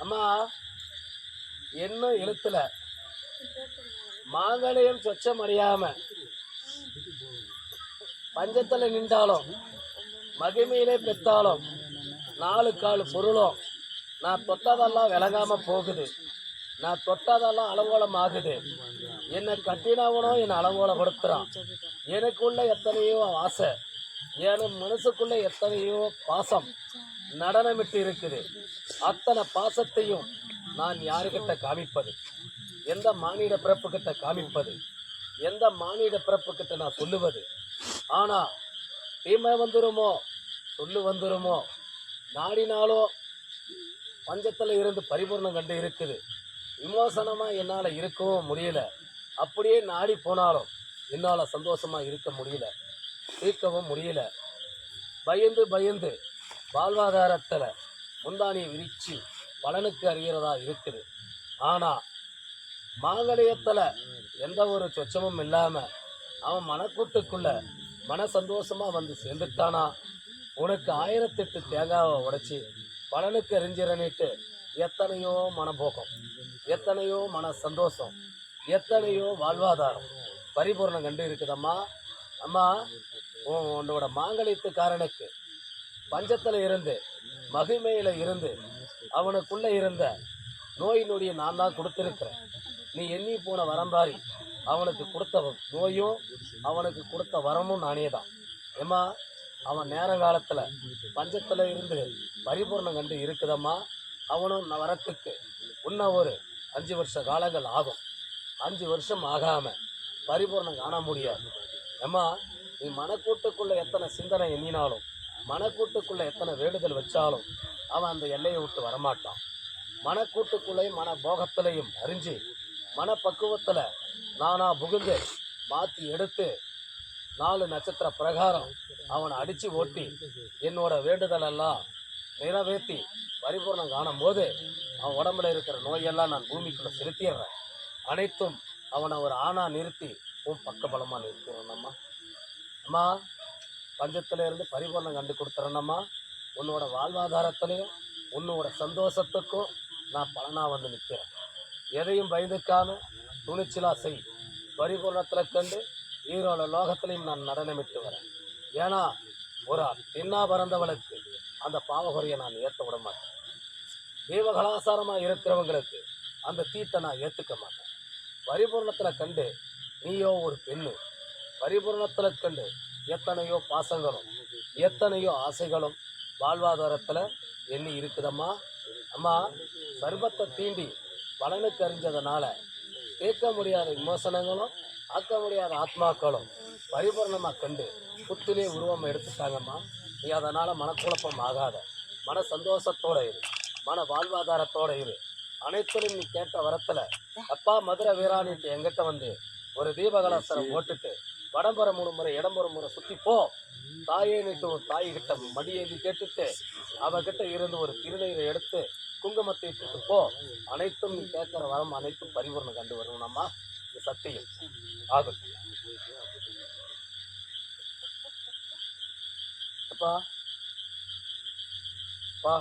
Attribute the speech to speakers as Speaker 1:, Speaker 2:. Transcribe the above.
Speaker 1: அம்மா என்ன எழுத்துல மாங்கலையும் சொச்சம் அடையாம பஞ்சத்துல நின்றாலும் மகிமையிலே பெற்றாலும் நாலு கால் பொருளும் நான் தொட்டதெல்லாம் விளங்காம போகுது. நான் தொட்டதெல்லாம் அலங்கோலம் ஆகுது என்னை கட்டினவனும் என்னை அலங்கோலப்படுத்துறான். எனக்குள்ள எத்தனையோ ஆசை. என் மனசுக்குள்ள எத்தனையோ பாசம் நடனமிட்டு இருக்குது. அத்தனை பாசத்தையும் நான் யாருக்கிட்ட காமிப்பது? எந்த மானிட பிறப்புக்கிட்ட காமிப்பது? எந்த மானிட பிறப்புக்கிட்ட நான் சொல்லுவது? ஆனால் தீமை வந்துருமோ? சொல்லு வந்துருமோ? நாடினாலோ பஞ்சத்தில் இருந்து பரிபூர்ணம் கண்டு இருக்குது. விமோசனமாக என்னால் இருக்கவும் முடியல. அப்படியே நாடி போனாலும் என்னால் சந்தோஷமாக இருக்க முடியல. தீர்க்கவும் முடியல. பயந்து பயந்து வாழ்வாதாரத்தில் முந்தானியை விரிச்சு பலனுக்கு அறிகிறதா இருக்குது. ஆனால் மாங்கலியத்தில் எந்த ஒரு சொச்சமும் இல்லாமல் அவன் மனக்கூட்டுக்குள்ள மன சந்தோஷமாக வந்து சேர்ந்துட்டானா? உனக்கு ஆயிரத்தெட்டு தேங்காவை உடைச்சி பலனுக்கு எரிஞ்சிரனிட்டு எத்தனையோ மனபோகம் எத்தனையோ மன சந்தோஷம் எத்தனையோ வாழ்வாதாரம் பரிபூர்ணம் கண்டு இருக்குதம்மா? அம்மா உன் உன்னோட மாங்கலியத்துக்காரனுக்கு பஞ்சத்தில் இருந்து மகிமையில் இருந்து அவனுக்குள்ளே இருந்த நோய் நொடியை நான் தான் கொடுத்துருக்கிறேன். நீ எண்ணி போன வரம்பாரி அவனுக்கு கொடுத்த நோயும் அவனுக்கு கொடுத்த வரமும் நானே தான். ஏம்மா அவன் நேரங்காலத்தில் பஞ்சத்தில் இருந்து பரிபூர்ணம் கண்டு இருக்குதம்மா. அவனும் வரத்துக்கு இன்னும் ஒரு அஞ்சு வருஷ காலங்கள் ஆகும். அஞ்சு வருஷம் ஆகாமல் பரிபூர்ணம் காண முடியாது. ஏமா நீ மனக்கூட்டுக்குள்ள எத்தனை சிந்தனை எண்ணினாலும் மனக்கூட்டுக்குள்ள எத்தனை வேண்டுதல் வச்சாலும் அவன் அந்த எல்லையை விட்டு வரமாட்டான். மனக்கூட்டுக்குள்ளேயும் மன போகத்திலையும் அறிஞ்சு மனப்பக்குவத்தில் நானா புகுந்து மாற்றி எடுத்து நாலு நட்சத்திர பிரகாரம் அவனை அடித்து ஓட்டி என்னோட வேண்டுதலெல்லாம் நிறைவேற்றி பரிபூர்ணம் காணும் போது அவன் உடம்புல இருக்கிற நோயெல்லாம் நான் பூமிக்குள்ளே செலுத்திடுறேன். அனைத்தும் அவனை ஒரு ஆணா நிறுத்தி உன் பக்கபலமாக நிறுத்திடணும்மா அம்மா பஞ்சத்துல இருந்து பரிபூர்ணம் கண்டு கொடுத்துறேன்னம்மா உன்னோட வாழ்வாதாரத்திலையும் உன்னோட சந்தோஷத்துக்கும் நான் பலனா வந்து நிற்கிறேன் எதையும் பயந்துக்காம துணிச்சலா செய். பரிபூர்ணத்தில் கண்டு ஈரோட லோகத்திலையும் நான் நடனமிட்டு வரேன். ஏன்னா ஒரு பெண்ணா பிறந்தவளுக்கு அந்த பாவகுறையை நான் ஏற்ற விட மாட்டேன். தெய்வகலாசாரமாக இருக்கிறவங்களுக்கு அந்த தீட்டை நான் ஏற்றுக்க மாட்டேன். பரிபூர்ணத்தில் கண்டு நீயோ ஒரு பெண்ணு. பரிபூர்ணத்தில் கண்டு எத்தனையோ பாசங்களும் எத்தனையோ ஆசைகளும் வாழ்வாதாரத்தில் எண்ணி இருக்குதம்மா. அம்மா சர்பத்தை தீண்டி பலனுக்கு அறிஞ்சதுனால கேட்க முடியாத விமர்சனங்களும் ஆக்க முடியாத ஆத்மாக்களும் பரிபூர்ணமாக கண்டு புத்திலே உருவம் எடுத்துட்டாங்கம்மா. நீ அதனால் மனக்குழப்பம் ஆகாத. மன சந்தோஷத்தோடு இரு. மன வாழ்வாதாரத்தோட இரு. அனைத்திலும் நீ கேட்ட வரத்தில் அப்பா மதுரை வீராணிட்டு எங்கிட்ட வந்து ஒரு தீபகலாசரம் போட்டுட்டு வடம்புற மூணு முறை இடம்புற முறை சுற்றி போ. தாயே நிட்டு ஒரு தாய் கிட்ட மடியேந்தி கேட்டுட்டு அவகிட்ட இருந்து ஒரு திருநீரை எடுத்து குங்குமத்தை இட்டுட்டு போ. அனைத்தும் நீ கேட்குற வரம் அனைத்தும் பரிபூர்ணம் கண்டு வரணும்மா இது சத்தியம். ஆகட்டும் அப்பா பா